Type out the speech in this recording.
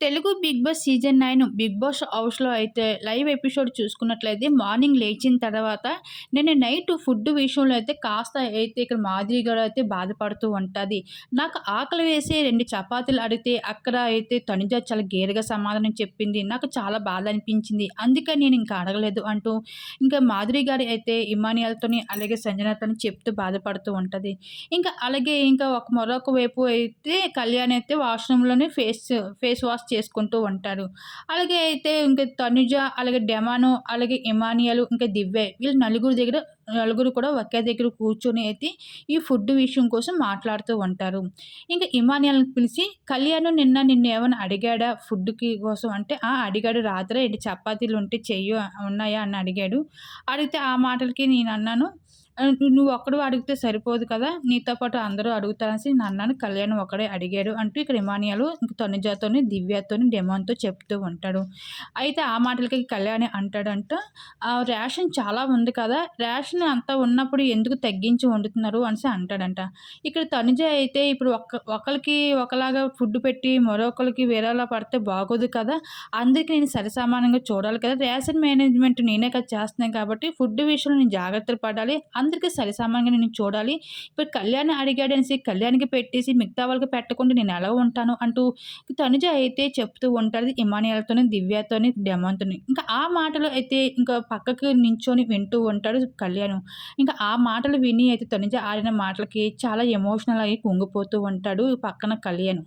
Telugu Bigg Boss season nine Bigg Boss హౌస్లో అయితే live episode చూసుకున్నట్లయితే మార్నింగ్ లేచిన తర్వాత నేను నైట్ ఫుడ్ విషయంలో అయితే కాస్త అయితే ఇక్కడ మాదిరి గారు అయితే బాధపడుతూ ఉంటుంది. నాకు ఆకలి వేసి రెండు చపాతీలు అడిగితే అక్కడ అయితే తనుజ చాలా గేరుగా సమాధానం చెప్పింది. నాకు చాలా బాధ అనిపించింది. అందుకే నేను ఇంకా అడగలేదు అంటూ ఇంకా మాధురి గారి అయితే ఇమానియాలతోని అలాగే సంజనతోని చెప్తూ బాధపడుతూ ఉంటుంది. ఇంకా అలాగే ఇంకా ఒక మరొక వైపు అయితే కళ్యాణ్ అయితే వాష్రూమ్లోనే ఫేస్ ఫేస్ వాష్ చేసుకుంటూ ఉంటారు. అలాగే అయితే ఇంకా తనుజ అలాగే డెమాను అలాగే ఇమానియలు ఇంకా దివ్య వీళ్ళు నలుగురు దగ్గర నలుగురు కూడా ఒకే దగ్గర కూర్చొని అయితే ఈ ఫుడ్ విషయం కోసం మాట్లాడుతూ ఉంటారు. ఇంకా ఇమానియాలను పిలిచి కళ్యాణ్ నిన్న నిన్ను ఏమైనా అడిగాడా ఫుడ్కి కోసం? అంటే ఆ అడిగాడు రాత్రే ఏంటి చపాతీలు ఉంటే చెయ్యి ఉన్నాయా? అని అడిగాడు. అడిగితే ఆ మాటలకి నేను అన్నాను నువ్వు ఒక్కడు అడిగితే సరిపోదు కదా నీతో పాటు అందరూ అడుగుతారని నన్నని కళ్యాణ్ ఒకడే అడిగాడు అంటూ ఇక్కడ ఇమానియాలు తనుజాతోని దివ్యతోని డెమాన్తో చెప్తూ ఉంటాడు. అయితే ఆ మాటలకి కళ్యాణి అంటాడంట రేషన్ చాలా ఉంది కదా రేషన్ అంతా ఉన్నప్పుడు ఎందుకు తగ్గించి వండుతున్నారు? అనేసి అంటాడంట. ఇక్కడ తనుజ అయితే ఇప్పుడు ఒక ఒకరికి ఒకలాగా ఫుడ్ పెట్టి మరొకరికి వేరేలా పడితే బాగోదు కదా అందుకే నేను సరిసమానంగా చూడాలి కదా రేషన్ మేనేజ్మెంట్ నేనే కదా చేస్తున్నాను కాబట్టి ఫుడ్ విషయంలో నేను జాగ్రత్తలు పడాలి వాళ్ళందరికీ సరిసమానంగా నేను చూడాలి. ఇప్పుడు కళ్యాణ్ అడిగాడనేసి కళ్యాణ్కి పెట్టేసి మిగతా వాళ్ళకి పెట్టకుండా నేను ఎలా ఉంటాను? అంటూ తనుజ అయితే చెప్తూ ఉంటుంది ఇమానియాలతోని దివ్యతోని డెమాన్తోని ఇంకా ఆ మాటలు అయితే ఇంకా పక్కకి నించొని వింటూ ఉంటాడు కళ్యాణ్. ఇంకా ఆ మాటలు విని అయితే తనుజ ఆడిన మాటలకి చాలా ఎమోషనల్ అయ్యి కుంగిపోతూ ఉంటాడు పక్కన కళ్యాణ్.